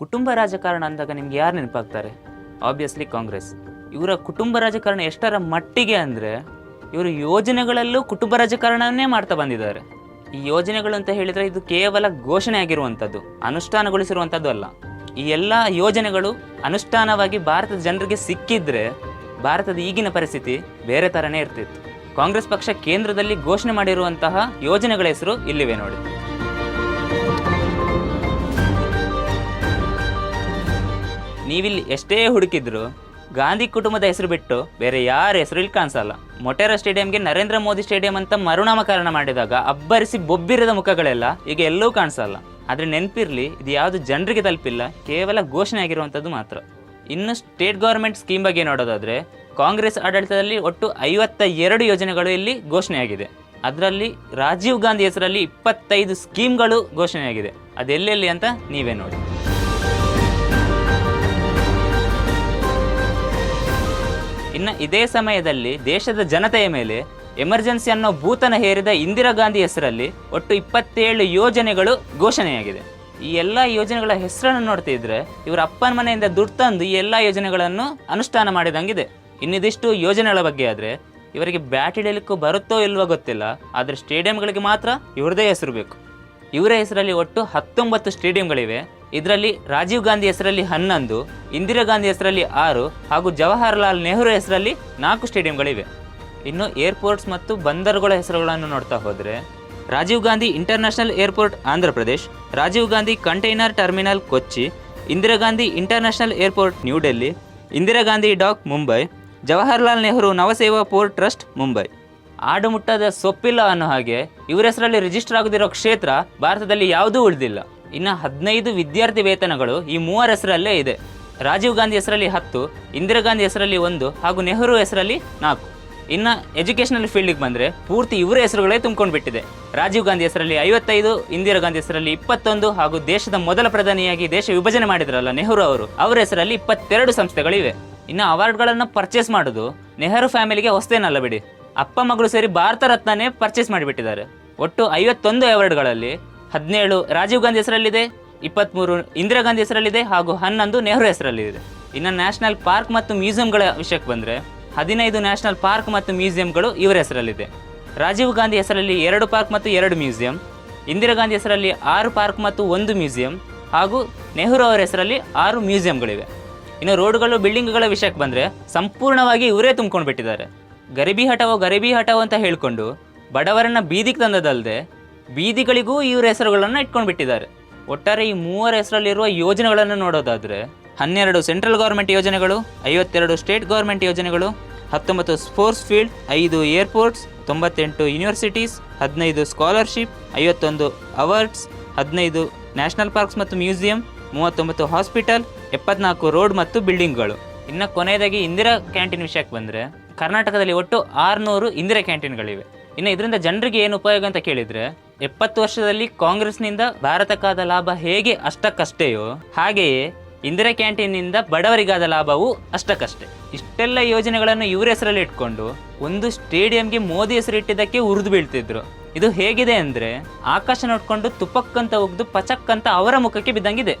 ಕುಟುಂಬ ರಾಜಕಾರಣ ಅಂದಾಗ ನಿಮ್ಗೆ ಯಾರು ನೆನಪಾಗ್ತಾರೆ? ಆಬ್ವಿಯಸ್ಲಿ ಕಾಂಗ್ರೆಸ್. ಇವರ ಕುಟುಂಬ ರಾಜಕಾರಣ ಎಷ್ಟರ ಮಟ್ಟಿಗೆ ಅಂದರೆ ಇವರು ಯೋಜನೆಗಳಲ್ಲೂ ಕುಟುಂಬ ರಾಜಕಾರಣವನ್ನೇ ಮಾಡ್ತಾ ಬಂದಿದ್ದಾರೆ. ಈ ಯೋಜನೆಗಳು ಅಂತ ಹೇಳಿದರೆ ಇದು ಕೇವಲ ಘೋಷಣೆ ಆಗಿರುವಂಥದ್ದು, ಅನುಷ್ಠಾನಗೊಳಿಸಿರುವಂಥದ್ದು ಅಲ್ಲ. ಈ ಎಲ್ಲ ಯೋಜನೆಗಳು ಅನುಷ್ಠಾನವಾಗಿ ಭಾರತದ ಜನರಿಗೆ ಸಿಕ್ಕಿದ್ರೆ ಭಾರತದ ಈಗಿನ ಪರಿಸ್ಥಿತಿ ಬೇರೆ ಥರನೇ ಇರ್ತಿತ್ತು. ಕಾಂಗ್ರೆಸ್ ಪಕ್ಷ ಕೇಂದ್ರದಲ್ಲಿ ಘೋಷಣೆ ಮಾಡಿರುವಂತಹ ಯೋಜನೆಗಳ ಹೆಸರು ಇಲ್ಲಿವೆ ನೋಡಿ. ನೀವಿಲ್ಲಿ ಎಷ್ಟೇ ಹುಡುಕಿದ್ರು ಗಾಂಧಿ ಕುಟುಂಬದ ಹೆಸರು ಬಿಟ್ಟು ಬೇರೆ ಯಾರ ಹೆಸರು ಇಲ್ಲಿ ಕಾಣಿಸಲ್ಲ. ಮೊಟೇರಾ ಸ್ಟೇಡಿಯಂಗೆ ನರೇಂದ್ರ ಮೋದಿ ಸ್ಟೇಡಿಯಂ ಅಂತ ಮರುನಾಮಕರಣ ಮಾಡಿದಾಗ ಅಬ್ಬರಿಸಿ ಬೊಬ್ಬಿರದ ಮುಖಗಳೆಲ್ಲ ಈಗ ಎಲ್ಲೂ ಕಾಣಿಸಲ್ಲ. ಆದರೆ ನೆನಪಿರ್ಲಿ, ಇದು ಯಾವುದು ಜನರಿಗೆ ತಲುಪಿಲ್ಲ, ಕೇವಲ ಘೋಷಣೆ ಆಗಿರುವಂಥದ್ದು ಮಾತ್ರ. ಇನ್ನು ಸ್ಟೇಟ್ ಗೌರ್ಮೆಂಟ್ ಸ್ಕೀಮ್ ಬಗ್ಗೆ ನೋಡೋದಾದ್ರೆ, ಕಾಂಗ್ರೆಸ್ ಆಡಳಿತದಲ್ಲಿ ಒಟ್ಟು ಐವತ್ತ ಎರಡು ಯೋಜನೆಗಳು ಇಲ್ಲಿ ಘೋಷಣೆಯಾಗಿದೆ. ಅದರಲ್ಲಿ ರಾಜೀವ್ ಗಾಂಧಿ ಹೆಸರಲ್ಲಿ ಇಪ್ಪತ್ತೈದು ಸ್ಕೀಮ್ಗಳು ಘೋಷಣೆಯಾಗಿದೆ. ಅದೆಲ್ಲೆಲ್ಲಿ ಅಂತ ನೀವೇ ನೋಡಿ. ಇನ್ನು ಇದೇ ಸಮಯದಲ್ಲಿ ದೇಶದ ಜನತೆಯ ಮೇಲೆ ಎಮರ್ಜೆನ್ಸಿ ಅನ್ನೋ ಭೂತನ ಹೇರಿದ ಇಂದಿರಾ ಗಾಂಧಿ ಹೆಸರಲ್ಲಿ ಒಟ್ಟು ಇಪ್ಪತ್ತೇಳು ಯೋಜನೆಗಳು ಘೋಷಣೆಯಾಗಿದೆ. ಈ ಎಲ್ಲ ಯೋಜನೆಗಳ ಹೆಸರನ್ನು ನೋಡ್ತಿದ್ರೆ ಇವರ ಅಪ್ಪನ ಮನೆಯಿಂದ ದುಡ್ಡು ತಂದು ಈ ಎಲ್ಲ ಯೋಜನೆಗಳನ್ನು ಅನುಷ್ಠಾನ ಮಾಡಿದಂಗಿದೆ. ಇನ್ನಿದಿಷ್ಟು ಯೋಜನೆಗಳ ಬಗ್ಗೆ ಆದರೆ ಇವರಿಗೆ ಬ್ಯಾಟ್ ಹಿಡಿಯಲಿಕ್ಕೂ ಬರುತ್ತೋ ಇಲ್ವೋ ಗೊತ್ತಿಲ್ಲ. ಆದರೆ ಸ್ಟೇಡಿಯಂಗಳಿಗೆ ಮಾತ್ರ ಇವ್ರದೇ ಹೆಸರು ಬೇಕು. ಇವರ ಹೆಸರಲ್ಲಿ ಒಟ್ಟು ಹತ್ತೊಂಬತ್ತು ಸ್ಟೇಡಿಯಂಗಳಿವೆ. ಇದರಲ್ಲಿ ರಾಜೀವ್ ಗಾಂಧಿ ಹೆಸರಲ್ಲಿ ಹನ್ನೊಂದು, ಇಂದಿರಾ ಗಾಂಧಿ ಹೆಸರಲ್ಲಿ ಆರು ಹಾಗೂ ಜವಾಹರ್ಲಾಲ್ ನೆಹರು ಹೆಸರಲ್ಲಿ ನಾಲ್ಕು ಸ್ಟೇಡಿಯಂಗಳಿವೆ. ಇನ್ನು ಏರ್ಪೋರ್ಟ್ಸ್ ಮತ್ತು ಬಂದರುಗಳ ಹೆಸರುಗಳನ್ನು ನೋಡ್ತಾ ಹೋದರೆ, Rajiv Gandhi international airport Andhra Pradesh, Rajiv Gandhi container terminal Kochi, Indira Gandhi international airport New Delhi, Indira Gandhi dock Mumbai, Jawaharlal Nehru Nhava Sheva port trust Mumbai. ಆಡುಮುಟ್ಟದ ಸೊಪ್ಪಿಲ್ಲ ಅನ್ನೋ ಹಾಗೆ ಇವರ ಹೆಸರಲ್ಲಿ ರಿಜಿಸ್ಟರ್ ಆಗದಿರೋ ಕ್ಷೇತ್ರ ಭಾರತದಲ್ಲಿ ಯಾವುದೂ ಉಳಿದಿಲ್ಲ. ಇನ್ನು ಹದಿನೈದು ವಿದ್ಯಾರ್ಥಿ ವೇತನಗಳು ಈ ಮೂವರ ಹೆಸರಲ್ಲೇ ಇದೆ. ರಾಜೀವ್ ಗಾಂಧಿ ಹೆಸರಲ್ಲಿ ಹತ್ತು, ಇಂದಿರಾ ಗಾಂಧಿ ಹೆಸರಲ್ಲಿ ಒಂದು ಹಾಗೂ ನೆಹರು ಹೆಸರಲ್ಲಿ ನಾಲ್ಕು. ಇನ್ನು ಎಜುಕೇಷನಲ್ ಫೀಲ್ಡಿಗೆ ಬಂದರೆ ಪೂರ್ತಿ ಇವರ ಹೆಸರುಗಳೇ ತುಂಬಿಕೊಂಡು ಬಿಟ್ಟಿದೆ. ರಾಜೀವ್ ಗಾಂಧಿ ಹೆಸರಲ್ಲಿ ಐವತ್ತೈದು, ಇಂದಿರಾ ಗಾಂಧಿ ಹೆಸರಲ್ಲಿ ಇಪ್ಪತ್ತೊಂದು ಹಾಗೂ ದೇಶದ ಮೊದಲ ಪ್ರಧಾನಿಯಾಗಿ ದೇಶ ವಿಭಜನೆ ಮಾಡಿದ್ರಲ್ಲ ನೆಹರು ಅವರು, ಅವರ ಹೆಸರಲ್ಲಿ ಇಪ್ಪತ್ತೆರಡು ಸಂಸ್ಥೆಗಳಿವೆ. ಇನ್ನು ಅವಾರ್ಡ್ಗಳನ್ನು ಪರ್ಚೇಸ್ ಮಾಡೋದು ನೆಹರು ಫ್ಯಾಮಿಲಿಗೆ ಹೊಸದೇನಲ್ಲ ಬಿಡಿ. ಅಪ್ಪ ಮಗಳು ಸೇರಿ ಭಾರತ ರತ್ನನೇ ಪರ್ಚೇಸ್ ಮಾಡಿಬಿಟ್ಟಿದ್ದಾರೆ. ಒಟ್ಟು ಐವತ್ತೊಂದು ಅವಾರ್ಡ್ಗಳಲ್ಲಿ ಹದಿನೇಳು ರಾಜೀವ್ ಗಾಂಧಿ ಹೆಸರಲ್ಲಿದೆ ಇಪ್ಪತ್ತ್ಮೂರು ಇಂದಿರಾ ಗಾಂಧಿ ಹೆಸರಲ್ಲಿದೆ ಹಾಗೂ ಹನ್ನೊಂದು ನೆಹರು ಹೆಸರಲ್ಲಿದೆ. ಇನ್ನು ನ್ಯಾಷನಲ್ ಪಾರ್ಕ್ ಮತ್ತು ಮ್ಯೂಸಿಯಂಗಳ ವಿಷಯಕ್ಕೆ ಬಂದರೆ ಹದಿನೈದು ನ್ಯಾಷನಲ್ ಪಾರ್ಕ್ ಮತ್ತು ಮ್ಯೂಸಿಯಂಗಳು ಇವರ ಹೆಸರಲ್ಲಿದೆ. ರಾಜೀವ್ ಗಾಂಧಿ ಹೆಸರಲ್ಲಿ ಎರಡು ಪಾರ್ಕ್ ಮತ್ತು ಎರಡು ಮ್ಯೂಸಿಯಂ ಇಂದಿರಾ ಗಾಂಧಿ ಹೆಸರಲ್ಲಿ ಆರು ಪಾರ್ಕ್ ಮತ್ತು ಒಂದು ಮ್ಯೂಸಿಯಂ ಹಾಗೂ ನೆಹರು ಅವರ ಹೆಸರಲ್ಲಿ ಆರು ಮ್ಯೂಸಿಯಂಗಳಿವೆ ಇನ್ನು ರೋಡ್ಗಳು ಬಿಲ್ಡಿಂಗ್ಗಳ ವಿಷಯಕ್ಕೆ ಬಂದರೆ ಸಂಪೂರ್ಣವಾಗಿ ಇವರೇ ತುಂಬ್ಕೊಂಡು ಬಿಟ್ಟಿದ್ದಾರೆ ಗರಿಬಿ ಹಟಾವೋ ಗರಿಬಿ ಹಠವೋ ಅಂತ ಹೇಳಿಕೊಂಡು ಬಡವರನ್ನ ಬೀದಿಗೆ ತಂದದಲ್ಲದೆ ಬೀದಿಗಳಿಗೂ ಇವರ ಹೆಸರುಗಳನ್ನು ಇಟ್ಕೊಂಡು ಬಿಟ್ಟಿದ್ದಾರೆ. ಒಟ್ಟಾರೆ ಈ ಮೂವರ ಹೆಸರಲ್ಲಿರುವ ಯೋಜನೆಗಳನ್ನು ನೋಡೋದಾದರೆ ಹನ್ನೆರಡು ಸೆಂಟ್ರಲ್ ಗೌರ್ಮೆಂಟ್ ಯೋಜನೆಗಳು, ಐವತ್ತೆರಡು ಸ್ಟೇಟ್ ಗೌರ್ಮೆಂಟ್ ಯೋಜನೆಗಳು, ಹತ್ತೊಂಬತ್ತು ಸ್ಪೋರ್ಟ್ಸ್ ಫೀಲ್ಡ್, ಐದು ಏರ್ಪೋರ್ಟ್ಸ್, ತೊಂಬತ್ತೆಂಟು ಯೂನಿವರ್ಸಿಟೀಸ್, ಹದಿನೈದು ಸ್ಕಾಲರ್ಶಿಪ್, ಐವತ್ತೊಂದು ಅವಾರ್ಡ್ಸ್, ಹದಿನೈದು ನ್ಯಾಷನಲ್ ಪಾರ್ಕ್ಸ್ ಮತ್ತು ಮ್ಯೂಸಿಯಂ, ಮೂವತ್ತೊಂಬತ್ತು ಹಾಸ್ಪಿಟಲ್, ಎಪ್ಪತ್ನಾಲ್ಕು ರೋಡ್ ಮತ್ತು ಬಿಲ್ಡಿಂಗ್ಗಳು. ಇನ್ನು ಕೊನೆಯದಾಗಿ ಇಂದಿರಾ ಕ್ಯಾಂಟೀನ್ ವಿಷಯಕ್ಕೆ ಬಂದರೆ ಕರ್ನಾಟಕದಲ್ಲಿ ಒಟ್ಟು ಆರುನೂರು ಇಂದಿರಾ ಕ್ಯಾಂಟೀನ್ಗಳಿವೆ. ಇನ್ನು ಇದರಿಂದ ಜನರಿಗೆ ಏನು ಉಪಯೋಗ ಅಂತ ಕೇಳಿದರೆ, ಎಪ್ಪತ್ತು ವರ್ಷದಲ್ಲಿ ಕಾಂಗ್ರೆಸ್ನಿಂದ ಭಾರತಕ್ಕಾದ ಲಾಭ ಹೇಗೆ ಅಷ್ಟಕ್ಕಷ್ಟೆಯೋ, ಹಾಗೆಯೇ ಇಂದಿರಾ ಕ್ಯಾಂಟೀನಿಂದ ಬಡವರಿಗಾದ ಲಾಭವು ಅಷ್ಟಕ್ಕಷ್ಟೇ. ಇಷ್ಟೆಲ್ಲ ಯೋಜನೆಗಳನ್ನು ಇವರ ಹೆಸರಲ್ಲಿ ಇಟ್ಕೊಂಡು ಒಂದು ಸ್ಟೇಡಿಯಂಗೆ ಮೋದಿ ಹೆಸರು ಇಟ್ಟಿದ್ದಕ್ಕೆ ಉರಿದು ಬೀಳ್ತಿದ್ರು. ಇದು ಹೇಗಿದೆ ಅಂದರೆ, ಆಕಾಶ ನೋಡಿಕೊಂಡು ತುಪ್ಪಕ್ಕಂತ ಉಗ್ದು ಪಚಕ್ಕಂತ ಅವರ ಮುಖಕ್ಕೆ ಬಿದ್ದಂಗಿದೆ.